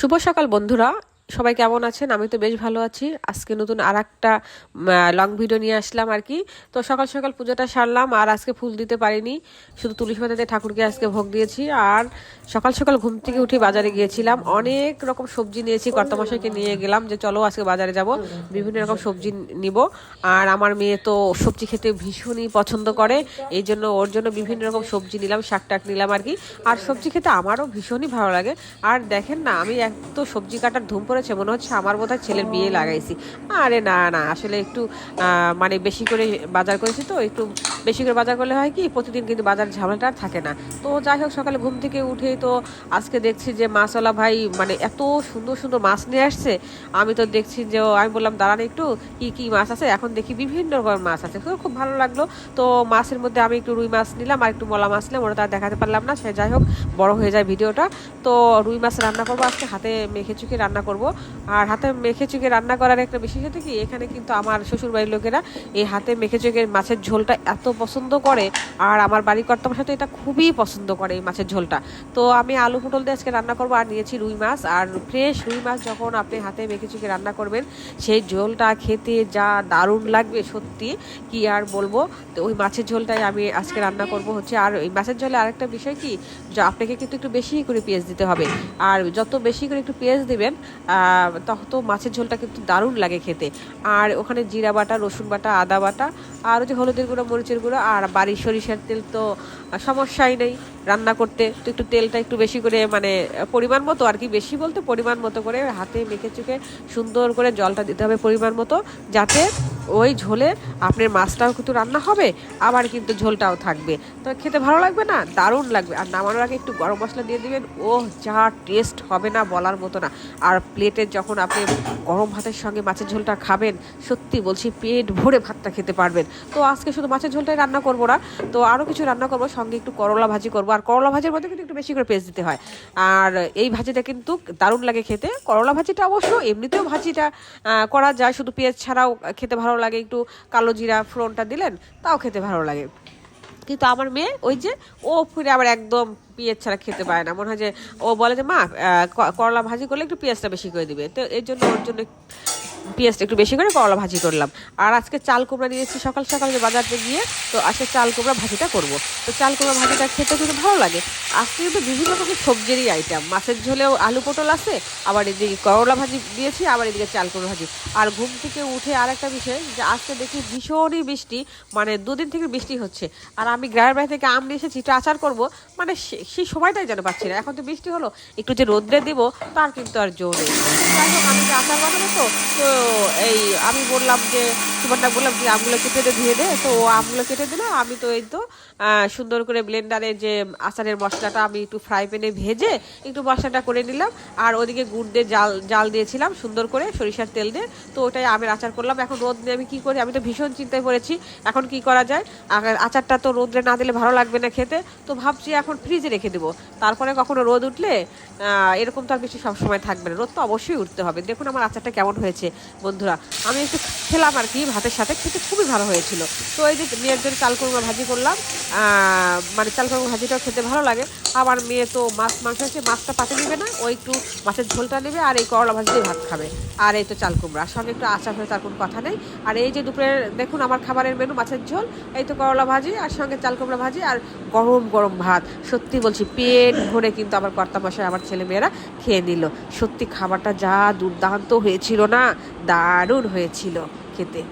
শুভ সকাল বন্ধুরা সবাই কেমন আছেন? আমি তো বেশ ভালো আছি। আজকে নতুন আর একটা লং ভিডিও নিয়ে আসলাম আর কি। তো সকাল সকাল পুজোটা সারলাম আর আজকে ফুল দিতে পারিনি। শুধু তুলসী পাতাতে ঠাকুরকে আজকে ভোগ দিয়েছি। আর সকাল সকাল ঘুম থেকে উঠে বাজারে গিয়েছিলাম। অনেক রকম সবজি নিয়েছি। কর্তামশাইকে নিয়ে গেলাম যে, চলো আজকে বাজারে যাব। বিভিন্ন রকম সবজি নিব। আর আমার মেয়ে তো সবজি খেতে ভীষণই পছন্দ করে। এই জন্য, ওর জন্য বিভিন্ন রকম সবজি নিলাম শাক টাক নিলাম আর কি। আর সবজি খেতে আমারও ভীষণই ভালো লাগে। আর দেখেন না, আমি এত সবজি কাটার ধুম পড়েছে মনে হচ্ছে আমার বোধহয় ছেলের বিয়ে লাগাইছি। আরে না না, আসলে একটু মানে বেশি করে বাজার করেছি তো, একটু বেশি করে বাজার করলে হয় কি, প্রতিদিন কিন্তু বাজার ঝামেলাটা থাকে না। তো যাই হোক, সকালে ঘুম থেকে উঠেই তো আজকে দেখছি যে মাছওয়ালা ভাই মানে এত সুন্দর সুন্দর মাছ নিয়ে আসছে। আমি তো দেখছি যে আমি বললাম, দাঁড়ান একটু, কি কি মাছ আছে? এখন দেখি বিভিন্ন রকমের মাছ আছে। খুব ভালো লাগল। তো মাছের মধ্যে আমি একটু রুই মাছ নিলাম, আর একটু মলা মাছ নিলাম, ওটা তো আর দেখাতে পারলাম না। সে যাই হোক বড় হয়ে যায় ভিডিওটা। তো রুই মাছ রান্না করব, আজকে হাতে মেখে চুকে রান্না করব। আর হাতে মেখে চুকে রান্না করার একটা বিশেষত কি, এখানে কিন্তু আমার শ্বশুর বাড়ির লোকেরা এই হাতে মেখে চুকে মাছের ঝোলটা এত পছন্দ করে, আর আমার বাড়ির কর্তার সাথে এটা খুবই পছন্দ করে এই মাছের ঝোলটা। তো আমি আলু পটল দিয়ে আজকে রান্না করব আর নিয়েছি রুই মাছ। আর ফ্রেশ রুই মাছ যখন আপনি হাতে মেখে চুকে রান্না করবেন, সেই ঝোলটা খেতে যা দারুণ লাগবে সত্যি, কি আর বলব। তো ওই মাছের ঝোলটাই আমি আজকে রান্না করব হচ্ছে। আর ওই মাছের ঝোলে আরেকটা বিষয় কি, যে আপনাকে কিন্তু একটু বেশি করে পেঁয়াজ দিতে হবে। আর যত বেশি করে একটু পেঁয়াজ দিবেন তত মাছের ঝোলটা কিন্তু দারুণ লাগে খেতে। আর ওখানে জিরা বাটা, রসুন বাটা, আদা বাটা, আর ওই যে হলুদের গুঁড়ো, মরিচের গুঁড়ো, আর বাড়ির সরিষার তেল তো সমস্যাই নেই রান্না করতে। তো একটু তেলটা একটু বেশি করে মানে পরিমাণ মতো আর কি, বেশি বলতে পরিমাণ মতো করে হাতে মেখে চুকে সুন্দর করে জলটা দিতে হবে পরিমাণ মতো, যাতে ওই ঝোলে আপনার মাছটাও কিন্তু রান্না হবে, আবার কিন্তু ঝোলটাও থাকবে। তো খেতে ভালো লাগবে না? দারুণ লাগবে। আর নামানোর আগে একটু গরম মশলা দিয়ে দেবেন ও যা টেস্ট হবে না বলার মতো না। আর প্লেটে যখন আপনি গরম ভাতের সঙ্গে মাছের ঝোলটা খাবেন, সত্যি বলছি পেট ভরে ভাতটা খেতে পারবেন। তো আজকে শুধু মাছের ঝোলটাই রান্না করব না, তো আরও কিছু রান্না করব, সঙ্গে একটু করলা ভাজি করব। আর করলা ভাজির মধ্যে কিন্তু একটু বেশি করে পেস্ট দিতে হয়। আর এই ভাজিটা কিন্তু দারুণ লাগে খেতে। করলা ভাজিটা অবশ্য এমনিতেও ভাজিটা করা যায়, শুধু পেঁয়াজ ছাড়াও খেতে ভালো লাগে, একটু কালো জিরা ফোড়নটা দিলেন, তাও খেতে ভালো লাগে। কিন্তু আমার মেয়ে ওই যে, ও ফিরে আবার একদম পেঁয়াজ ছাড়া খেতে পারে না। মনে হয় যে ও বলে যে, মা করলা ভাজি করলে একটু পেঁয়াজটা বেশি করে দিবে। তো এর জন্য ওর জন্য পেঁয়াজটা একটু বেশি করে, করলা ভাজি করলাম। আর আজকে চাল কুমড়া নিয়েছি সকাল সকাল যে বাজারতে গিয়ে, তো আজকে চাল কুমড়া ভাজিটা করব। তো চাল কুমড়া ভাজিটা খেতে কিন্তু ভালো লাগে। আজকে কিন্তু বিভিন্ন রকমের সবজিরই আইটেম মাছের ঝোলেও আলু পটল আছে, আবার এদিকে করলা ভাজি দিয়েছি, আবার এদিকে চাল কুমড়া ভাজি। আর ঘুম থেকে উঠে আর একটা বিষয়, যে আজকে দেখি ভীষণই বৃষ্টি মানে দুদিন থেকে বৃষ্টি হচ্ছে। আর আমি গ্রামের বাড়ি থেকে আম নিয়ে এসেছি আচার করব মানে সেই সময়টাই যেন পাচ্ছি না। এখন তো বৃষ্টি হলো, একটু যে রোদ্রে দেবো, তার কিন্তু আর জোর নেই। আমি আচার বানাবো তো তো এই আমি বললাম যে সুবর্ণা বললাম যে আমগুলো কেটে দে, ধুয়ে দে। তো ও আমগুলো কেটে দিল, আমি তো এই তো সুন্দর করে ব্লেন্ডারে যে আচারের মশলাটা আমি একটু ফ্রাই প্যানে ভেজে একটু মশলাটা করে নিলাম। আর ওদিকে গুড় দিয়ে জাল জাল দিয়েছিলাম সুন্দর করে সরিষার তেল দিয়ে। তো ওটাই আমের আচার করলাম। এখন রোদ নিয়ে আমি কী করি? আমি তো ভীষণ চিন্তায় পড়েছি। এখন কি করা যায়? আচারটা তো রোদ্রে না দিলে ভালো লাগবে না খেতে। তো ভাবছি এখন ফ্রিজে রেখে দেবো। তারপরে কখনো রোদ উঠলে এরকম তো আর বেশি সবসময় থাকবে না। রোদ তো অবশ্যই উঠতে হবে। দেখুন আমার আচারটা কেমন হয়েছে। বন্ধুরা, আমি একটু খেলাম আর কি ভাতের সাথে, খেতে খুবই ভালো হয়েছিল। তো এই যে মেয়ের জন্য চাল কুমড়া ভাজি করলাম মানে চাল কুমড়া ভাজিটাও খেতে ভালো লাগে। আমার মেয়ে তো মাছ, মাংস আছে, মাছটা পাতে নেবে না, ও একটু মাছের ঝোলটা নেবে আর এই করলা ভাজি দিয়ে ভাত খাবে। আর এই তো চাল কুমড়া সঙ্গে একটু আচার হয়ে তার কোনো কথা নেই। আর এই যে দুপুরের, দেখুন আমার খাবারের মেনু মাছের ঝোল, এই তো করলা ভাজি আর সঙ্গে চাল কুমড়া ভাজি আর গরম গরম ভাত। সত্যি বলছি, পেট ভরে কিন্তু আমার কর্তা মশাই আমার ছেলে মেয়েরা খেয়ে নিল। সত্যি খাবারটা যা দুর্দান্ত হয়েছিল না? দারুণ হয়েছিল খেতে।